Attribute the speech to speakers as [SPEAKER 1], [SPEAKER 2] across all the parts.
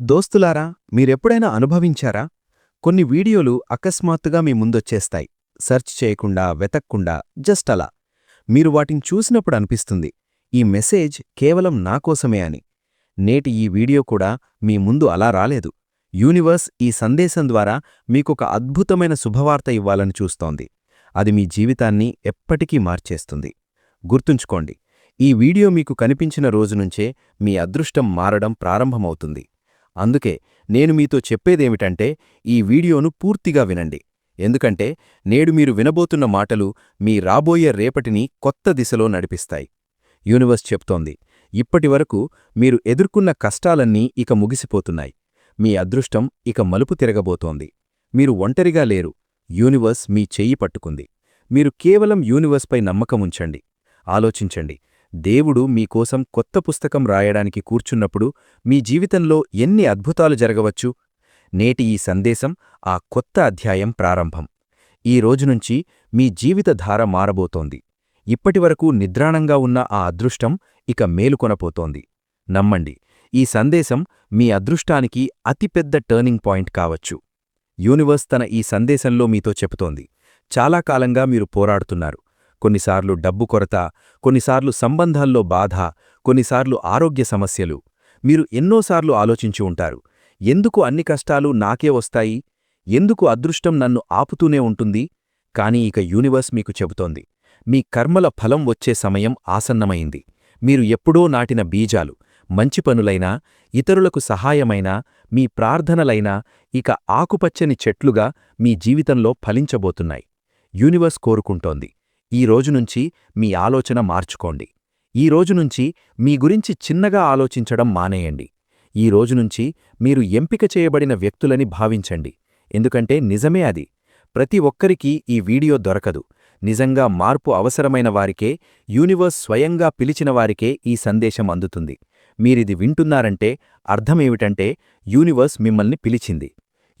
[SPEAKER 1] దోస్తులారా మీరెప్పుడైనా అనుభవించారా? కొన్ని వీడియోలు అకస్మాత్తుగా మీ ముందొచ్చేస్తాయి. సెర్చ్ చేయకుండా వెతక్కుండా జస్ట్ అలా. మీరు వాటిని చూసినప్పుడు అనిపిస్తుంది ఈ మెసేజ్ కేవలం నా కోసమే అని. నేటి ఈ వీడియో కూడా మీ ముందు అలా రాలేదు. యూనివర్స్ ఈ సందేశం ద్వారా మీకొక అద్భుతమైన శుభవార్త ఇవ్వాలని చూస్తోంది. అది మీ జీవితాన్ని ఎప్పటికీ మార్చేస్తుంది. గుర్తుంచుకోండి ఈ వీడియో మీకు కనిపించిన రోజు నుంచే మీ అదృష్టం మారడం ప్రారంభమవుతుంది. అందుకే నేను మీతో చెప్పేదేమిటంటే ఈ వీడియోను పూర్తిగా వినండి. ఎందుకంటే నేడు మీరు వినబోతున్న మాటలు మీ రాబోయే రేపటిని కొత్త దిశలో నడిపిస్తాయి. యూనివర్స్ చెప్తోంది ఇప్పటివరకు మీరు ఎదుర్కొన్న కష్టాలన్నీ ఇక ముగిసిపోతున్నాయి. మీ అదృష్టం ఇక మలుపు తిరగబోతోంది. మీరు ఒంటరిగా లేరు. యూనివర్స్ మీ చెయ్యి పట్టుకుంది. మీరు కేవలం యూనివర్స్పై నమ్మకముంచండి. ఆలోచించండి. దేవుడు మీకోసం కొత్త పుస్తకం రాయడానికి కూర్చున్నప్పుడు మీ జీవితంలో ఎన్ని అద్భుతాలు జరగవచ్చు? నేటి ఈ సందేశం ఆ కొత్త అధ్యాయం ప్రారంభం. ఈ రోజునుంచి మీ జీవితధార మారబోతోంది. ఇప్పటివరకు నిద్రాణంగా ఉన్న ఆ అదృష్టం ఇక మేలుకొనపోతోంది. నమ్మండి ఈ సందేశం మీ అదృష్టానికి అతిపెద్ద టర్నింగ్ పాయింట్ కావచ్చు. యూనివర్స్ తన ఈ సందేశంలో మీతో చెబుతోంది. చాలా కాలంగా మీరు పోరాడుతున్నారు. కొన్నిసార్లు డబ్బు కొరత కొన్నిసార్లు సంబంధాల్లో బాధ కొన్నిసార్లు ఆరోగ్య సమస్యలు. మీరు ఎన్నోసార్లు ఆలోచించి ఉంటారు. ఎందుకు అన్ని కష్టాలు నాకే వస్తాయి? ఎందుకు అదృష్టం నన్ను ఆపుతూనే ఉంటుంది? కాని ఇక యూనివర్స్ మీకు చెబుతోంది. మీ కర్మల ఫలం వచ్చే సమయం ఆసన్నమైంది. మీరు ఎప్పుడో నాటిన బీజాలు మంచి పనులైనా ఇతరులకు సహాయమైనా మీ ప్రార్థనలైనా ఇక ఆకుపచ్చని చెట్లుగా మీ జీవితంలో ఫలించబోతున్నాయి. యూనివర్స్ కోరుకుంటోంది. ఈ రోజునుంచి మీ ఆలోచన మార్చుకోండి. ఈ రోజునుంచి మీ గురించి చిన్నగా ఆలోచించడం మానేయండి. ఈ రోజునుంచి మీరు ఎంపిక చేయబడిన వ్యక్తులని భావించండి. ఎందుకంటే నిజమే అది. ప్రతి ఒక్కరికీ ఈ వీడియో దొరకదు. నిజంగా మార్పు అవసరమైన వారికే యూనివర్స్ స్వయంగా పిలిచిన వారికే ఈ సందేశం అందుతుంది. మీరిది వింటున్నారంటే అర్థమేమిటంటే యూనివర్స్ మిమ్మల్ని పిలిచింది.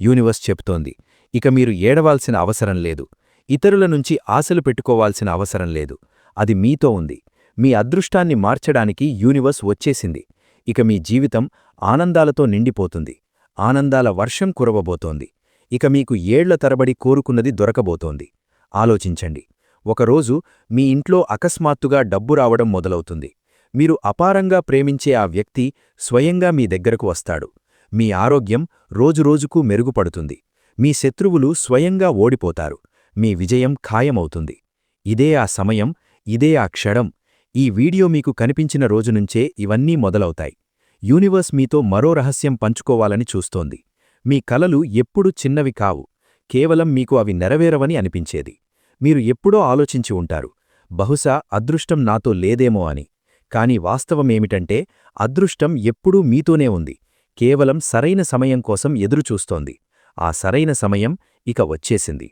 [SPEAKER 1] యూనివర్స్ చెప్తోంది. ఇక మీరు ఏడవాల్సిన అవసరం లేదు. ఇతరుల నుంచి ఆశలు పెట్టుకోవాల్సిన అవసరం లేదు. అది మీతో ఉంది. మీ అదృష్టాన్ని మార్చడానికి యూనివర్స్ వచ్చేసింది. ఇక మీ జీవితం ఆనందాలతో నిండిపోతుంది. ఆనందాల వర్షం కురవబోతోంది. ఇక మీకు ఏళ్ళ తరబడి కోరుకున్నది దొరకబోతోంది. ఆలోచించండి. ఒకరోజు మీ ఇంట్లో అకస్మాత్తుగా డబ్బు రావడం మొదలవుతుంది. మీరు అపారంగా ప్రేమించే ఆ వ్యక్తి స్వయంగా మీ దగ్గరకు వస్తాడు. మీ ఆరోగ్యం రోజురోజుకూ మెరుగుపడుతుంది. మీ శత్రువులు స్వయంగా ఓడిపోతారు. మీ విజయం ఖాయమవుతుంది. ఇదే ఆ సమయం ఇదే ఆ క్షణం. ఈ వీడియో మీకు కనిపించిన రోజునుంచే ఇవన్నీ మొదలవుతాయి. యూనివర్స్ మీతో మరో రహస్యం పంచుకోవాలని చూస్తోంది. మీ కలలు ఎప్పుడూ చిన్నవి కావు. కేవలం మీకు అవి నెరవేరవని అనిపించేది. మీరు ఎప్పుడో ఆలోచించి ఉంటారు. బహుశా అదృష్టం నాతో లేదేమో అని. కాని వాస్తవమేమిటంటే అదృష్టం ఎప్పుడూ మీతోనే ఉంది. కేవలం సరైన సమయం కోసం ఎదురుచూస్తోంది. ఆ సరైన సమయం ఇక వచ్చేసింది.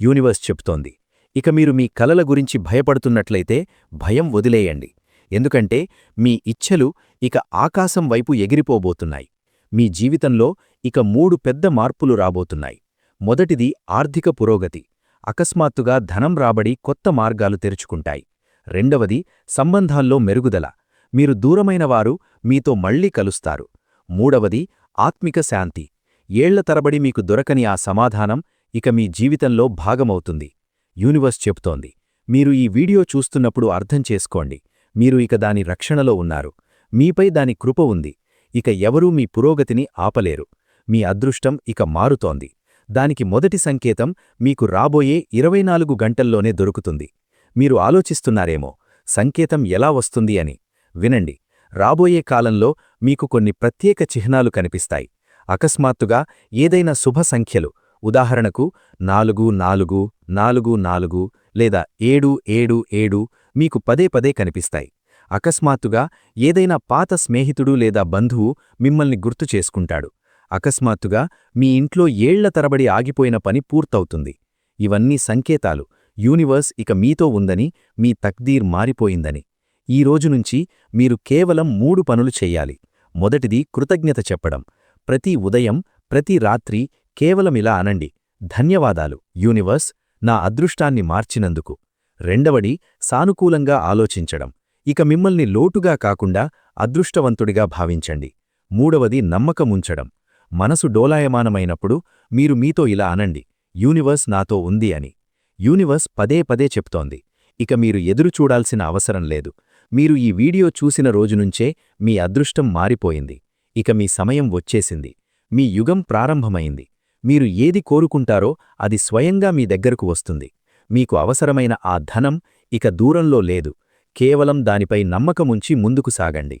[SPEAKER 1] యూనివర్స్ చెప్తోంది. ఇక మీరు మీ కలల గురించి భయపడుతున్నట్లయితే భయం వదిలేయండి. ఎందుకంటే మీ ఇచ్ఛలు ఇక ఆకాశం వైపు ఎగిరిపోబోతున్నాయి. మీ జీవితంలో ఇక మూడు పెద్ద మార్పులు రాబోతున్నాయి. మొదటిది ఆర్థిక పురోగతి. అకస్మాత్తుగా ధనం రాబడి కొత్త మార్గాలు తెరుచుకుంటాయి. రెండవది సంబంధాల్లో మెరుగుదల. మీరు దూరమైనవారు మీతో మళ్ళీ కలుస్తారు. మూడవది ఆత్మిక శాంతి. ఏళ్ళ తరబడి మీకు దొరకని ఆ సమాధానం ఇక మీ జీవితంలో భాగమవుతుంది. యూనివర్స్ చెప్తోంది. మీరు ఈ వీడియో చూస్తున్నప్పుడు అర్థం చేసుకోండి. మీరు ఇక దాని రక్షణలో ఉన్నారు. మీపై దాని కృప ఉంది. ఇక ఎవరూ మీ పురోగతిని ఆపలేరు. మీ అదృష్టం ఇక మారుతోంది. దానికి మొదటి సంకేతం మీకు రాబోయే ఇరవై నాలుగు గంటల్లోనే దొరుకుతుంది. మీరు ఆలోచిస్తున్నారేమో సంకేతం ఎలా వస్తుంది అని. వినండి. రాబోయే కాలంలో మీకు కొన్ని ప్రత్యేక చిహ్నాలు కనిపిస్తాయి. అకస్మాత్తుగా ఏదైనా శుభ సంఖ్యలు ఉదాహరణకు నాలుగు నాలుగు నాలుగు నాలుగు లేదా ఏడు ఏడు ఏడు మీకు పదే పదే కనిపిస్తాయి. అకస్మాత్తుగా ఏదైనా పాత స్నేహితుడు లేదా బంధువు మిమ్మల్ని గుర్తు చేసుకుంటాడు. అకస్మాత్తుగా మీ ఇంట్లో ఏళ్ళ తరబడి ఆగిపోయిన పని పూర్తవుతుంది. ఇవన్నీ సంకేతాలు. యూనివర్స్ ఇక మీతో ఉందని మీ తక్దీర్ మారిపోయిందని. ఈ రోజునుంచి మీరు కేవలం మూడు పనులు చెయ్యాలి మొదటిది కృతజ్ఞత చెప్పడం. ప్రతి ఉదయం ప్రతి రాత్రి కేవలమిలా అనండి. ధన్యవాదాలు. యూనివర్స్ నా అదృష్టాన్ని మార్చినందుకు. రెండవడి సానుకూలంగా ఆలోచించడం. ఇక మిమ్మల్ని లోటుగా కాకుండా అదృష్టవంతుడిగా భావించండి. మూడవది నమ్మకముంచడం మనసు డోలాయమానమైనప్పుడు మీరు మీతో ఇలా అనండి. యూనివర్స్ నాతో ఉంది అని. యూనివర్స్ పదే పదే చెప్తోంది. ఇక మీరు ఎదురు చూడాల్సిన అవసరం లేదు. మీరు ఈ వీడియో చూసిన రోజునుంచే మీ అదృష్టం మారిపోయింది. ఇక మీ సమయం వచ్చేసింది. మీ యుగం ప్రారంభమైంది. మీరు ఏది కోరుకుంటారో అది స్వయంగా మీ దగ్గరకు వస్తుంది. మీకు అవసరమైన ఆ ధనం ఇక దూరంలో లేదు. కేవలం దానిపై నమ్మకముంచి ముందుకు సాగండి.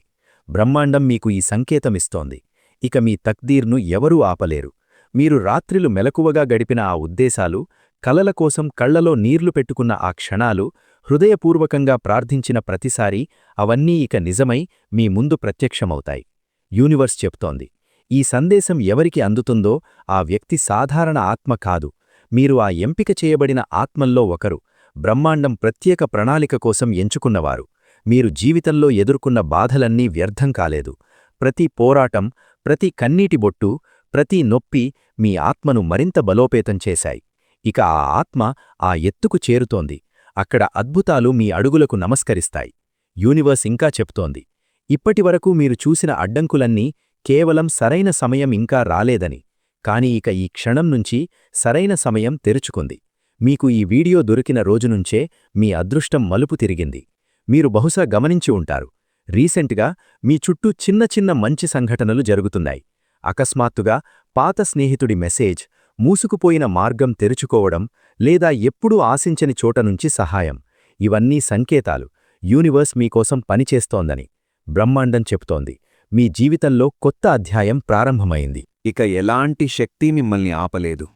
[SPEAKER 1] బ్రహ్మాండం మీకు ఈ సంకేతమిస్తోంది. ఇక మీ తక్దీర్ను ఎవరూ ఆపలేరు. మీరు రాత్రిలు మెలకువగా గడిపిన ఆ ఉద్దేశాలు కలల కోసం కళ్ళలో నీర్లు పెట్టుకున్న ఆ క్షణాలు హృదయపూర్వకంగా ప్రార్థించిన ప్రతిసారీ అవన్నీ ఇక నిజమై మీ ముందు ప్రత్యక్షమవుతాయి. యూనివర్స్ చెప్తోంది. ఈ సందేశం ఎవరికి అందుతుందో ఆ వ్యక్తి సాధారణ ఆత్మ కాదు. మీరు ఆ ఎంపిక చేయబడిన ఆత్మల్లో ఒకరు బ్రహ్మాండం ప్రత్యేక ప్రణాళిక కోసం ఎంచుకున్నవారు. మీరు జీవితంలో ఎదుర్కొన్న బాధలన్నీ వ్యర్థం కాలేదు. ప్రతి పోరాటం ప్రతి కన్నీటి బొట్టు ప్రతి నొప్పి మీ ఆత్మను మరింత బలోపేతం చేశాయి. ఇక ఆ ఆత్మ ఆ ఎత్తుకు చేరుతోంది. అక్కడ అద్భుతాలు మీ అడుగులకు నమస్కరిస్తాయి. యూనివర్స్ ఇంకా చెప్తోంది. ఇప్పటివరకు మీరు చూసిన అడ్డంకులన్నీ కేవలం సరైన సమయం ఇంకా రాలేదని కాని ఇక ఈ క్షణం నుంచి సరైన సమయం తెరుచుకుంది. మీకు ఈ వీడియో దొరికిన రోజునుంచే మీ అదృష్టం మలుపు తిరిగింది. మీరు బహుశా గమనించి ఉంటారు. రీసెంట్గా మీ చుట్టూ చిన్న చిన్న మంచి సంఘటనలు జరుగుతున్నాయి. అకస్మాత్తుగా పాత స్నేహితుడి మెసేజ్ మూసుకుపోయిన మార్గం తెరుచుకోవడం లేదా ఎప్పుడూ ఆశించని చోట నుంచి సహాయం. ఇవన్నీ సంకేతాలు. యూనివర్స్ మీకోసం పనిచేస్తోందని బ్రహ్మాండం చెప్తోంది. మీ జీవితంలో కొత్త అధ్యాయం ప్రారంభమైంది.
[SPEAKER 2] ఇక ఎలాంటి శక్తి మిమ్మల్ని ఆపలేదు.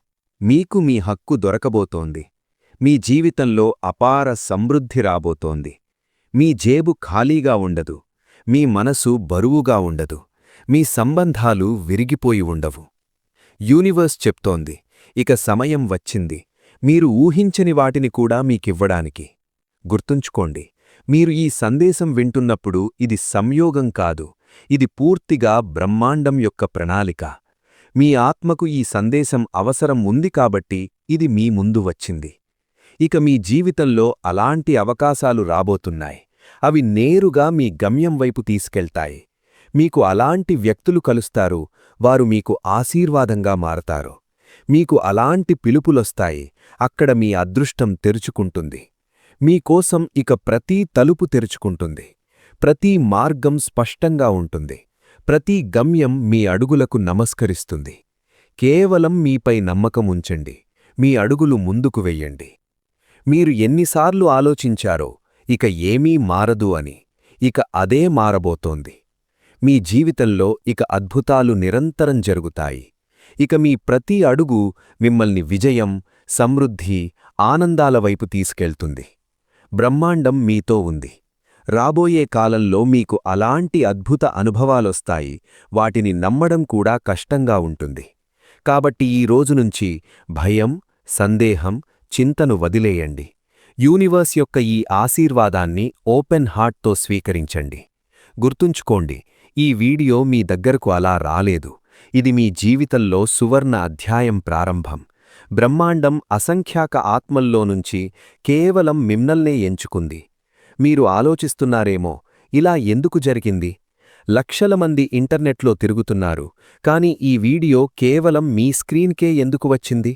[SPEAKER 2] మీకు మీ హక్కు దొరకబోతోంది. మీ జీవితంలో అపార సమృద్ధి రాబోతోంది. మీ జేబు ఖాళీగా ఉండదు. మీ మనసు బరువుగా ఉండదు. మీ సంబంధాలు విరిగిపోయి ఉండవు. యూనివర్స్ చెప్తోంది ఇక సమయం వచ్చింది. మీరు ఊహించని వాటిని కూడా మీకివ్వడానికి. గుర్తుంచుకోండి మీరు ఈ సందేశం వింటున్నప్పుడు ఇది సంయోగం కాదు. ఇది పూర్తిగా బ్రహ్మాండం యొక్క ప్రణాళిక. మీ ఆత్మకు ఈ సందేశం అవసరం ఉంది కాబట్టి ఇది మీ ముందు వచ్చింది. ఇక మీ జీవితంలో అలాంటి అవకాశాలు రాబోతున్నాయి. అవి నేరుగా మీ గమ్యం వైపు తీసుకెళ్తాయి. మీకు అలాంటి వ్యక్తులు కలుస్తారు. వారు మీకు ఆశీర్వాదంగా మారతారు. మీకు అలాంటి పిలుపులొస్తాయి. అక్కడ మీ అదృష్టం తెరుచుకుంటుంది. మీకోసం ఇక ప్రతీ తలుపు తెరుచుకుంటుంది. ప్రతి మార్గం స్పష్టంగా ఉంటుంది. ప్రతి గమ్యం మీ అడుగులకు నమస్కరిస్తుంది. కేవలం మీపై నమ్మకం ఉంచండి. మీ అడుగులు ముందుకు వెయ్యండి మీరు ఎన్నిసార్లు ఆలోచించారో ఇక ఏమీ మారదు అని ఇక అదే మారబోతోంది. మీ జీవితంలో ఇక అద్భుతాలు నిరంతరం జరుగుతాయి. ఇక మీ ప్రతి అడుగు మిమ్మల్ని విజయం సమృద్ధి ఆనందాల వైపు తీసుకెళ్తుంది. బ్రహ్మాండం మీతో ఉంది. రాబోయే కాలంలో మీకు అలాంటి అద్భుత అనుభవాలొస్తాయి. వాటిని నమ్మడం కూడా కష్టంగా ఉంటుంది. కాబట్టి ఈ రోజునుంచి భయం సందేహం చింతను వదిలేయండి. యూనివర్స్ యొక్క ఈ ఆశీర్వాదాన్ని ఓపెన్ హార్ట్తో స్వీకరించండి. గుర్తుంచుకోండి ఈ వీడియో మీ దగ్గరకు అలా రాలేదు. ఇది మీ జీవితంలో సువర్ణ అధ్యాయం ప్రారంభం. బ్రహ్మాండం అసంఖ్యాక ఆత్మల్లో నుంచి కేవలం మిమ్మల్నే ఎంచుకుంది. మీరు ఆలోచిస్తున్నారేమో ఇలా ఎందుకు జరిగింది? లక్షల మంది ఇంటర్నెట్లో తిరుగుతున్నారు కాని ఈ వీడియో కేవలం మీ స్క్రీన్కే ఎందుకు వచ్చింది?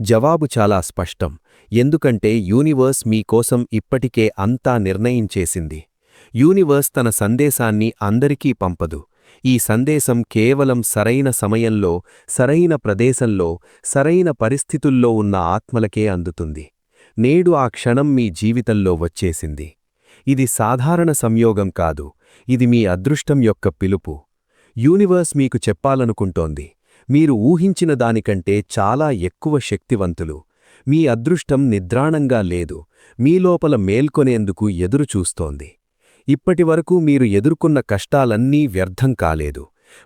[SPEAKER 2] జవాబు చాలా స్పష్టం ఎందుకంటే యూనివర్స్ మీకోసం ఇప్పటికే అంతా నిర్ణయించేసింది. యూనివర్స్ తన సందేశాన్ని అందరికీ పంపదు. ఈ సందేశం కేవలం సరైన సమయంలో సరైన ప్రదేశంలో సరైన పరిస్థితుల్లో ఉన్న ఆత్మలకే అందుతుంది. నేడు ఆ క్షణం మీ జీవితంలో వచ్చేసింది. ఇది సాధారణ సంయోగం కాదు ఇది మీ అదృష్టం యొక్క పిలుపు. యూనివర్స్ మీకు చెప్పాలనుకుంటోంది. మీరు ఊహించిన దానికంటే చాలా ఎక్కువ శక్తివంతులు. మీ అదృష్టం నిద్రాణంగా లేదు. మీలోపల మేల్కొనేందుకు ఎదురుచూస్తోంది. ఇప్పటివరకు మీరు ఎదుర్కొన్న కష్టాలన్నీ వ్యర్థం కాలేదు.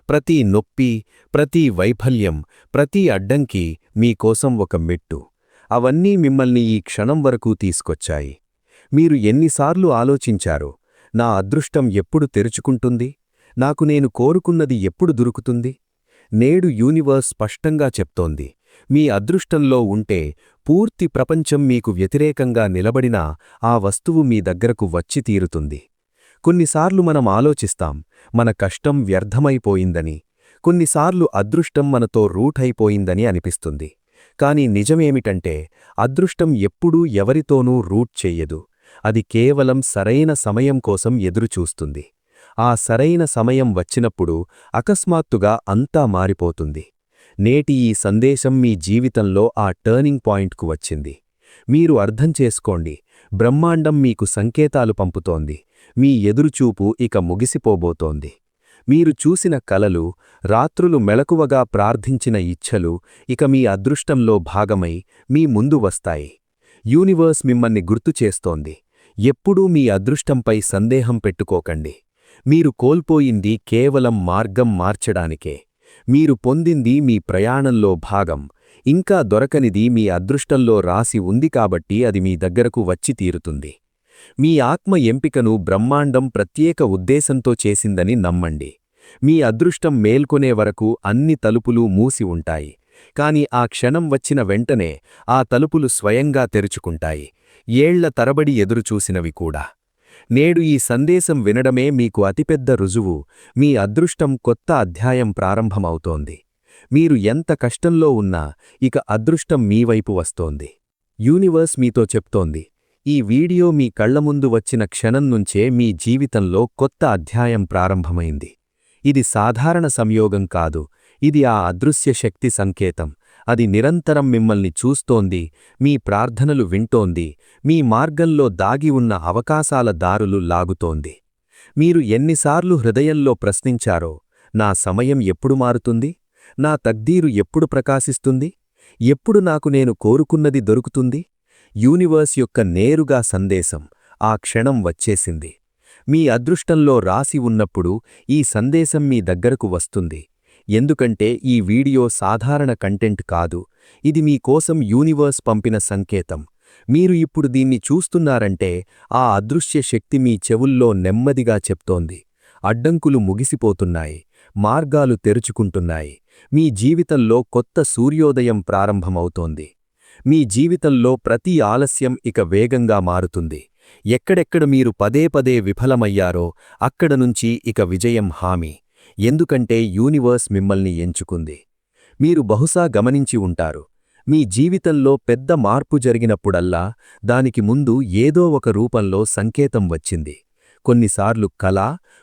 [SPEAKER 2] ప్రతి నొప్పి ప్రతి వైఫల్యం ప్రతి అడ్డంకి మీకోసం ఒక మెట్టు. అవన్నీ మిమ్మల్ని ఈ క్షణం వరకు తీసుకొచ్చాయి. మీరు ఎన్నిసార్లు ఆలోచించారో నా అదృష్టం ఎప్పుడు తెరుచుకుంటుంది? నాకు నేను కోరుకున్నది ఎప్పుడు దొరుకుతుంది? నేడు యూనివర్స్ స్పష్టంగా చెప్తోంది మీ అదృష్టంలో ఉంటే పూర్తి ప్రపంచం మీకు వ్యతిరేకంగా నిలబడినా ఆ వస్తువు మీ దగ్గరకు వచ్చి తీరుతుంది. కొన్నిసార్లు మనం ఆలోచిస్తాం మన కష్టం వ్యర్థమైపోయిందని కొన్నిసార్లు అదృష్టం మనతో రూట్ అయిపోయిందని అనిపిస్తుంది. కాని నిజమేమిటంటే అదృష్టం ఎప్పుడూ ఎవరితోనూ రూట్ చెయ్యదు అది కేవలం సరైన సమయం కోసం ఎదురుచూస్తుంది. ఆ సరైన సమయం వచ్చినప్పుడు అకస్మాత్తుగా అంతా మారిపోతుంది. నేటి ఈ సందేశం మీ జీవితంలో ఆ టర్నింగ్ పాయింట్కు వచ్చింది. మీరు అర్థం చేసుకోండి. బ్రహ్మాండం మీకు సంకేతాలు పంపుతోంది. మీ ఎదురుచూపు ఇక ముగిసిపోబోతోంది. మీరు చూసిన కలలు రాత్రులు మెలకువగా ప్రార్థించిన ఇచ్ఛలు ఇక మీ అదృష్టంలో భాగమై మీ ముందు వస్తాయి. యూనివర్స్ మిమ్మల్ని గుర్తు చేస్తోంది. ఎప్పుడూ మీ అదృష్టంపై సందేహం పెట్టుకోకండి. మీరు కోల్పోయింది కేవలం మార్గం మార్చడానికే. మీరు పొందింది మీ ప్రయాణంలో భాగం. ఇంకా దొరకనిది మీ అదృష్టంలో రాసి ఉంది కాబట్టి అది మీ దగ్గరకు వచ్చి తీరుతుంది. మీ ఆత్మ ఎంపికను బ్రహ్మాండం ప్రత్యేక ఉద్దేశంతో చేసిందని నమ్మండి. మీ అదృష్టం మేల్కొనే వరకు అన్ని తలుపులు మూసి ఉంటాయి. కాని ఆ క్షణం వచ్చిన వెంటనే ఆ తలుపులు స్వయంగా తెరుచుకుంటాయి. ఏళ్ళ తరబడి ఎదురుచూసినవి కూడా. నేడు ఈ సందేశం వినడమే మీకు అతిపెద్ద రుజువు. మీ అదృష్టం కొత్త అధ్యాయం ప్రారంభమవుతోంది. మీరు ఎంత కష్టంలో ఉన్నా ఇక అదృష్టం మీ వైపు వస్తోంది. యూనివర్స్ మీతో చెప్తోంది. ఈ వీడియో మీ కళ్ళముందు వచ్చిన క్షణం నుంచే మీ జీవితంలో కొత్త అధ్యాయం ప్రారంభమైంది. ఇది సాధారణ సంయోగం కాదు. ఇది ఆ అదృశ్య శక్తి సంకేతం. అది నిరంతరం మిమ్మల్ని చూస్తోంది మీ ప్రార్థనలు వింటోంది మీ మార్గంలో దాగి ఉన్న అవకాశాల దారులు లాగుతోంది. మీరు ఎన్నిసార్లు హృదయంలో ప్రశ్నించారో నా సమయం ఎప్పుడు మారుతుంది? నా తగ్దీరు ఎప్పుడు ప్రకాశిస్తుంది? ఎప్పుడు నాకు నేను కోరుకున్నది దొరుకుతుంది? యూనివర్స్ యొక్క నేరుగా సందేశం ఆ క్షణం వచ్చేసింది. మీ అదృష్టంలో రాసి ఉన్నప్పుడు ఈ సందేశం మీ దగ్గరకు వస్తుంది. ఎందుకంటే ఈ వీడియో సాధారణ కంటెంట్ కాదు. ఇది మీకోసం యూనివర్స్ పంపిన సంకేతం. మీరు ఇప్పుడు దీన్ని చూస్తున్నారంటే ఆ అదృశ్య శక్తి మీ చెవుల్లో నెమ్మదిగా చెప్తోంది. అడ్డంకులు ముగిసిపోతున్నాయి. మార్గాలు తెరుచుకుంటున్నాయి. మీ జీవితంలో కొత్త సూర్యోదయం ప్రారంభమవుతోంది. మీ జీవితంలో ప్రతి ఆలస్యం ఇక వేగంగా మారుతుంది. ఎక్కడెక్కడ మీరు పదే పదే విఫలమయ్యారో అక్కడ నుంచి ఇక విజయం హామీ. ఎందుకంటే యూనివర్స్ మిమ్మల్ని ఎంచుకుంది. మీరు బహుశా గమనించి ఉంటారు. మీ జీవితంలో పెద్ద మార్పు జరిగినప్పుడల్లా దానికి ముందు ఏదో ఒక రూపంలో సంకేతం వచ్చింది. కొన్నిసార్లు కళ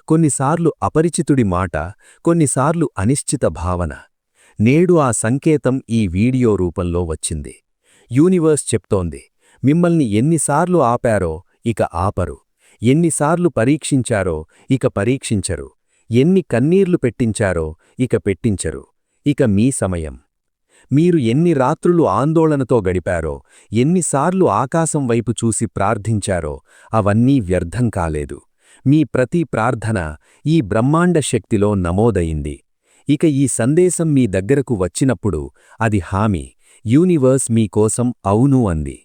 [SPEAKER 2] కొన్నిసార్లు అపరిచితుడి మాట కొన్నిసార్లు అనిశ్చిత భావన. నేడు ఆ సంకేతం ఈ వీడియో రూపంలో వచ్చింది. యూనివర్స్ చెప్తోంది మిమ్మల్ని ఎన్నిసార్లు ఆపారో ఇక ఆపరు. ఎన్నిసార్లు పరీక్షించారో ఇక పరీక్షించరు. ఎన్ని కన్నీర్లు పెట్టించారో ఇక పెట్టించరు. ఇక మీ సమయం. మీరు ఎన్ని రాత్రులు ఆందోళనతో గడిపారో ఎన్నిసార్లు ఆకాశం వైపు చూసి ప్రార్థించారో అవన్నీ వ్యర్థం కాలేదు. మీ ప్రతి ప్రార్థన ఈ బ్రహ్మాండ శక్తిలో నమోదయింది. ఇక ఈ సందేశం మీ దగ్గరకు వచ్చినప్పుడు అది హామీ యూనివర్స్ మీకోసం అవును అంది.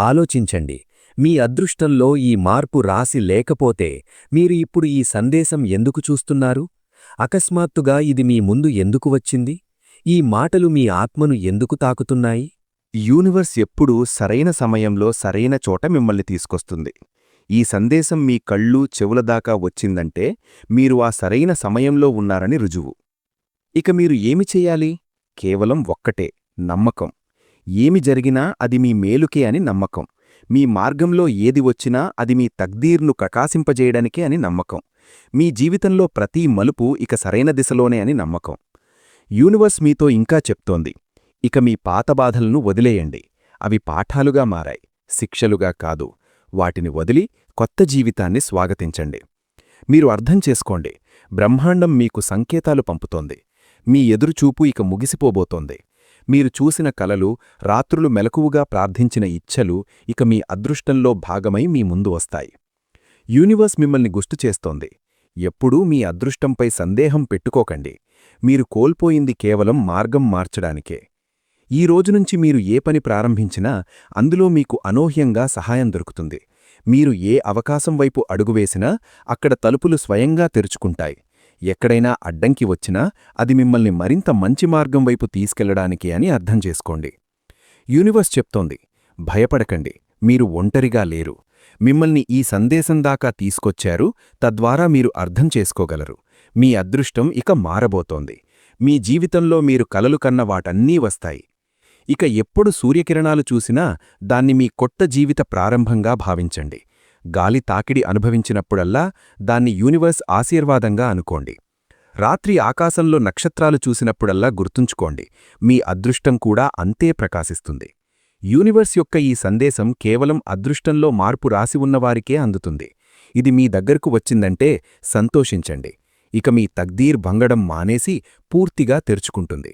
[SPEAKER 2] ఆలోచించండి మీ అదృష్టంలో ఈ మార్పు రాసి లేకపోతే మీరు ఇప్పుడు ఈ సందేశం ఎందుకు చూస్తున్నారు? అకస్మాత్తుగా ఇది మీ ముందు ఎందుకు వచ్చింది? ఈ మాటలు మీ ఆత్మను ఎందుకు తాకుతున్నాయి?
[SPEAKER 1] యూనివర్స్ ఎప్పుడూ సరైన సమయంలో సరైన చోట మిమ్మల్ని తీసుకొస్తుంది. ఈ సందేశం మీ కళ్ళు చెవుల దాకా వచ్చిందంటే మీరు ఆ సరైన సమయంలో ఉన్నారని రుజువు. ఇక మీరు ఏమి చెయ్యాలి కేవలం ఒక్కటే నమ్మకం. ఏమి జరిగినా అది మీ మేలుకే అని నమ్మకం. మీ మార్గంలో ఏది వచ్చినా అది మీ తగ్దీర్ను ప్రకాశింపజేయడానికే అని నమ్మకం. మీ జీవితంలో ప్రతి మలుపు ఇక సరైన దిశలోనే అని నమ్మకం. యూనివర్స్ మీతో ఇంకా చెప్తోంది. ఇక మీ పాత బాధలను వదిలేయండి. అవి పాఠాలుగా మారాయి. శిక్షలుగా కాదు. వాటిని వదిలి కొత్త జీవితాన్ని స్వాగతించండి. మీరు అర్థం చేసుకోండి. బ్రహ్మాండం మీకు సంకేతాలు పంపుతోంది. మీ ఎదురుచూపు ఇక ముగిసిపోబోతోంది. మీరు చూసిన కలలు రాత్రులు మెలకువగా ప్రార్థించిన ఇచ్ఛలు ఇక మీ అదృష్టంలో భాగమై మీ ముందు వస్తాయి. యూనివర్స్ మిమ్మల్ని గుర్తు చేస్తోంది. ఎప్పుడూ మీ అదృష్టంపై సందేహం పెట్టుకోకండి. మీరు కోల్పోయింది కేవలం మార్గం మార్చడానికే. ఈ రోజునుంచి మీరు ఏ పని ప్రారంభించినా అందులో మీకు అనూహ్యంగా సహాయం దొరుకుతుంది. మీరు ఏ అవకాశం వైపు అడుగువేసినా అక్కడ తలుపులు స్వయంగా తెరుచుకుంటాయి. ఎక్కడైనా అడ్డంకి వచ్చినా అది మిమ్మల్ని మరింత మంచి మార్గం వైపు తీసుకెళ్ళడానికి అని అర్థం చేసుకోండి. యూనివర్స్ చెప్తోంది భయపడకండి మీరు ఒంటరిగా లేరు.
[SPEAKER 2] మిమ్మల్ని ఈ సందేశం దాకా తీసుకొచ్చారు తద్వారా మీరు అర్థం చేసుకోగలరు. మీ అదృష్టం ఇక మారబోతోంది. మీ జీవితంలో మీరు కలలు కన్న వాటన్నీ వస్తాయి. ఇక ఎప్పుడు సూర్యకిరణాలు చూసినా దాన్ని మీ కొత్త జీవిత ప్రారంభంగా భావించండి. గాలి తాకిడి అనుభవించినప్పుడల్లా దాన్ని యూనివర్స్ ఆశీర్వాదంగా అనుకోండి. రాత్రి ఆకాశంలో నక్షత్రాలు చూసినప్పుడల్లా గుర్తుంచుకోండి మీ అదృష్టం కూడా అంతే ప్రకాశిస్తుంది. యూనివర్స్ యొక్క ఈ సందేశం కేవలం అదృష్టంలో మార్పు రాసి ఉన్నవారికే అందుతుంది. ఇది మీ దగ్గరకు వచ్చిందంటే సంతోషించండి. ఇక మీ తగ్దీర్ భంగడం మానేసి పూర్తిగా తెరుచుకుంటుంది.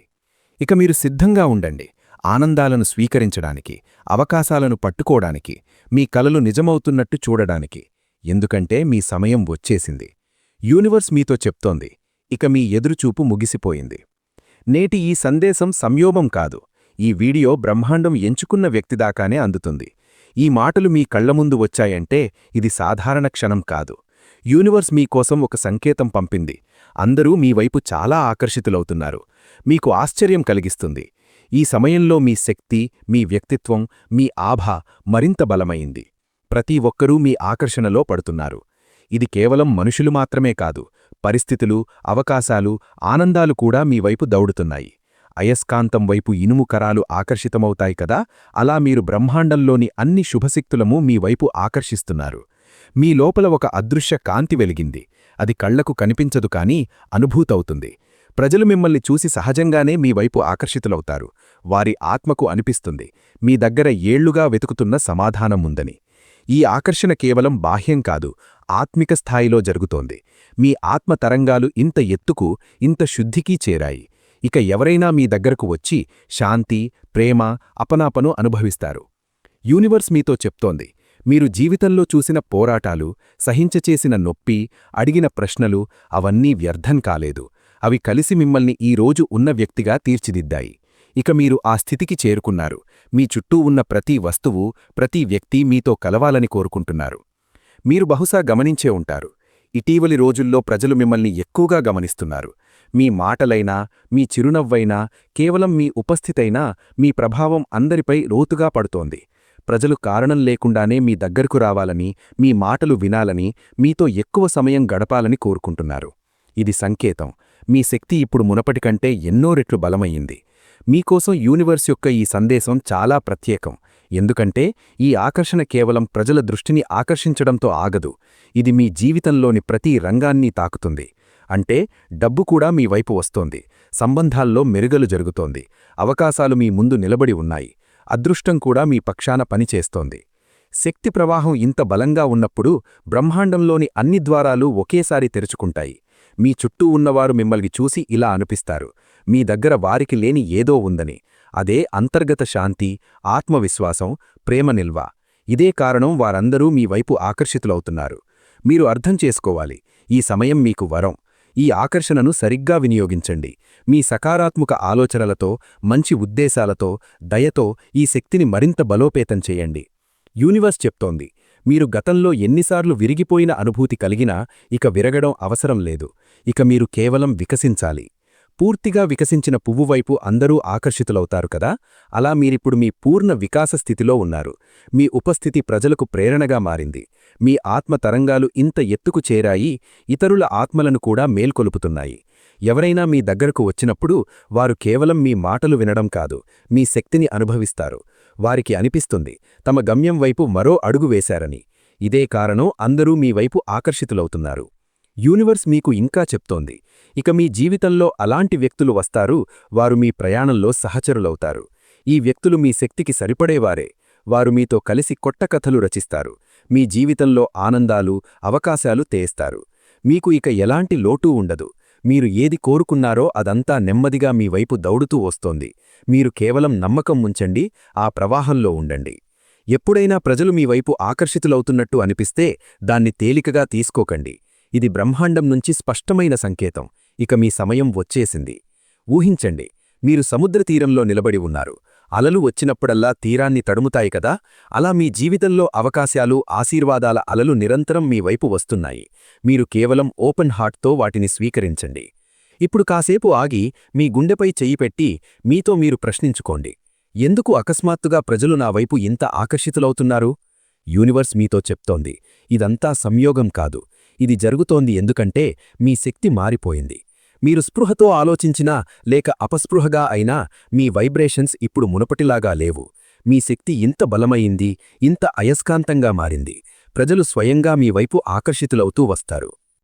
[SPEAKER 2] ఇక మీరు సిద్ధంగా ఉండండి ఆనందాలను స్వీకరించడానికి అవకాశాలను పట్టుకోవడానికి మీ కలలు నిజమవుతున్నట్టు చూడడానికి. ఎందుకంటే మీ సమయం వచ్చేసింది. యూనివర్స్ మీతో చెప్తోంది. ఇక మీ ఎదురుచూపు ముగిసిపోయింది. నేటి ఈ సందేశం సంయోగం కాదు. ఈ వీడియో బ్రహ్మాండం ఎంచుకున్న వ్యక్తిదాకానే అందుతుంది. ఈ మాటలు మీ కళ్ళముందు వచ్చాయంటే ఇది సాధారణ క్షణం కాదు. యూనివర్స్ మీకోసం ఒక సంకేతం పంపింది. అందరూ మీ వైపు చాలా ఆకర్షితులవుతున్నారు. మీకు ఆశ్చర్యం కలిగిస్తుంది. ఈ సమయంలో మీ శక్తి మీ వ్యక్తిత్వం మీ ఆభ మరింత బలమైంది. ప్రతి ఒక్కరూ మీ ఆకర్షణలో పడుతున్నారు. ఇది కేవలం మనుషులు మాత్రమే కాదు పరిస్థితులు అవకాశాలు ఆనందాలు కూడా మీ వైపు దౌడుతున్నాయి. అయస్కాంతం వైపు ఇనుము కరాలు ఆకర్షితమవుతాయి కదా అలా మీరు బ్రహ్మాండంలోని అన్ని శుభశక్తులము మీ వైపు ఆకర్షిస్తున్నారు. మీ లోపల ఒక అదృశ్య కాంతి వెలిగింది. అది కళ్ళకు కనిపించదు కానీ అనుభూతవుతుంది. ప్రజలు మిమ్మల్ని చూసి సహజంగానే మీ వైపు ఆకర్షితులవుతారు. వారి ఆత్మకు అనిపిస్తుంది. మీ దగ్గర ఏళ్ళుగా వెతుకుతున్న సమాధానం ఉందని. ఈ ఆకర్షణ కేవలం బాహ్యం కాదు ఆత్మిక స్థాయిలో జరుగుతోంది. మీ ఆత్మ తరంగాలు ఇంత ఎత్తుకు ఇంత శుద్ధికీ చేరాయి. ఇక ఎవరైనా మీ దగ్గరకు వచ్చి శాంతి ప్రేమ అపనాపను అనుభవిస్తారు. యూనివర్స్ మీతో చెప్తోంది మీరు జీవితంలో చూసిన పోరాటాలు సహించచేసిన నొప్పి అడిగిన ప్రశ్నలు అవన్నీ వ్యర్థం కాలేదు. అవి కలిసి మిమ్మల్ని ఈ రోజు ఉన్న వ్యక్తిగా తీర్చిదిద్దాయి. ఇక మీరు ఆ స్థితికి చేరుకున్నారు. మీ చుట్టూ ఉన్న ప్రతి వస్తువు ప్రతి వ్యక్తి మీతో కలవాలని కోరుకుంటున్నారు. మీరు బహుశా గమనించే ఉంటారు. ఇటీవలి రోజుల్లో ప్రజలు మిమ్మల్ని ఎక్కువగా గమనిస్తున్నారు. మీ మాటలైనా మీ చిరునవ్వైనా కేవలం మీ ఉపస్థితైనా మీ ప్రభావం అందరిపై లోతుగా పడుతోంది. ప్రజలు కారణం లేకుండానే మీ దగ్గరకు రావాలని మీ మాటలు వినాలని మీతో ఎక్కువ సమయం గడపాలని కోరుకుంటున్నారు. ఇది సంకేతం. మీ శక్తి ఇప్పుడు మునపటి కంటే ఎన్నో రెట్లు బలమయ్యింది. మీకోసం యూనివర్స్ యొక్క ఈ సందేశం చాలా ప్రత్యేకం. ఎందుకంటే ఈ ఆకర్షణ కేవలం ప్రజల దృష్టిని ఆకర్షించడంతో ఆగదు. ఇది మీ జీవితంలోని ప్రతి రంగాన్ని తాకుతుంది. అంటే డబ్బు కూడా మీ వైపు వస్తోంది. సంబంధాల్లో మెరుగలు జరుగుతోంది. అవకాశాలు మీ ముందు నిలబడి ఉన్నాయి. అదృష్టం కూడా మీ పక్షాన పనిచేస్తోంది శక్తి ప్రవాహం ఇంత బలంగా ఉన్నప్పుడు బ్రహ్మాండంలోని అన్ని ద్వారాలు ఒకేసారి తెరుచుకుంటాయి. మీ చుట్టూ ఉన్నవారు మిమ్మల్ని చూసి ఇలా అనిపిస్తారు. మీ దగ్గర వారికి లేని ఏదో ఉందని. అదే అంతర్గత శాంతి ఆత్మవిశ్వాసం ప్రేమ నిల్వ. ఇదే కారణం వారందరూ మీ వైపు ఆకర్షితులవుతున్నారు. మీరు అర్థం చేసుకోవాలి. ఈ సమయం మీకు వరం. ఈ ఆకర్షణను సరిగ్గా వినియోగించండి. మీ సకారాత్మక ఆలోచనలతో మంచి ఉద్దేశాలతో దయతో ఈ శక్తిని మరింత బలోపేతం చేయండి. యూనివర్స్ చెప్తోంది. మీరు గతంలో ఎన్నిసార్లు విరిగిపోయిన అనుభూతి కలిగినా ఇక విరగడం అవసరం లేదు. ఇక మీరు కేవలం వికసించాలి. పూర్తిగా వికసించిన పువ్వు వైపు అందరూ ఆకర్షితులవుతారు కదా? అలా మీరిప్పుడు మీ పూర్ణ వికాస స్థితిలో ఉన్నారు. మీ ఉపస్థితి ప్రజలకు ప్రేరణగా మారింది. మీ ఆత్మ తరంగాలు ఇంత ఎత్తుకు చేరాయి ఇతరుల ఆత్మలను కూడా మేల్కొలుపుతున్నాయి. ఎవరైనా మీ దగ్గరకు వచ్చినప్పుడు వారు కేవలం మీ మాటలు వినడం కాదు మీ శక్తిని అనుభవిస్తారు. వారికి అనిపిస్తుంది. తమ గమ్యం వైపు మరో అడుగు వేశారని. ఇదే కారణం అందరూ మీ వైపు ఆకర్షితులవుతున్నారు. యూనివర్స్ మీకు ఇంకా చెప్తోంది. ఇక మీ జీవితంలో అలాంటి వ్యక్తులు వస్తారు వారు మీ ప్రయాణంలో సహచరులవుతారు. ఈ వ్యక్తులు మీ శక్తికి సరిపడేవారే. వారు మీతో కలిసి కొట్ట కథలు రచిస్తారు. మీ జీవితంలో ఆనందాలు అవకాశాలు తేస్తారు. మీకు ఇక ఎలాంటి లోటూ ఉండదు. మీరు ఏది కోరుకున్నారో అదంతా నెమ్మదిగా మీ వైపు దౌడుతూ వస్తోంది. మీరు కేవలం నమ్మకం ఉంచండి ఆ ప్రవాహంలో ఉండండి. ఎప్పుడైనా ప్రజలు మీ వైపు ఆకర్షితులవుతున్నట్టు అనిపిస్తే దాన్ని తేలికగా తీసుకోకండి. ఇది బ్రహ్మాండం నుంచి స్పష్టమైన సంకేతం. ఇక మీ సమయం వచ్చేసింది. ఊహించండి మీరు సముద్ర తీరంలో నిలబడి ఉన్నారు. అలలు వచ్చినప్పుడల్లా తీరాన్ని తడుముతాయి కదా అలా మీ జీవితంలో అవకాశాలు ఆశీర్వాదాల అలలు నిరంతరం మీ వైపు వస్తున్నాయి. మీరు కేవలం ఓపెన్ హార్ట్తో వాటిని స్వీకరించండి. ఇప్పుడు కాసేపు ఆగి మీ గుండెపై చెయ్యి పెట్టి మీతో మీరు ప్రశ్నించుకోండి. ఎందుకు అకస్మాత్తుగా ప్రజలు నా వైపు ఇంత ఆకర్షితులవుతున్నారు? యూనివర్స్ మీతో చెప్తోంది ఇదంతా సంయోగం కాదు. ఇది జరుగుతోంది ఎందుకంటే మీ శక్తి మారిపోయింది. మీరు స్పృహతో ఆలోచించినా లేక అపస్పృహగా అయినా మీ వైబ్రేషన్స్ ఇప్పుడు మునపటిలాగా లేవు. మీ శక్తి ఇంత బలమైంది ఇంత అయస్కాంతంగా మారింది. ప్రజలు స్వయంగా మీ వైపు ఆకర్షితులవుతూ వస్తారు.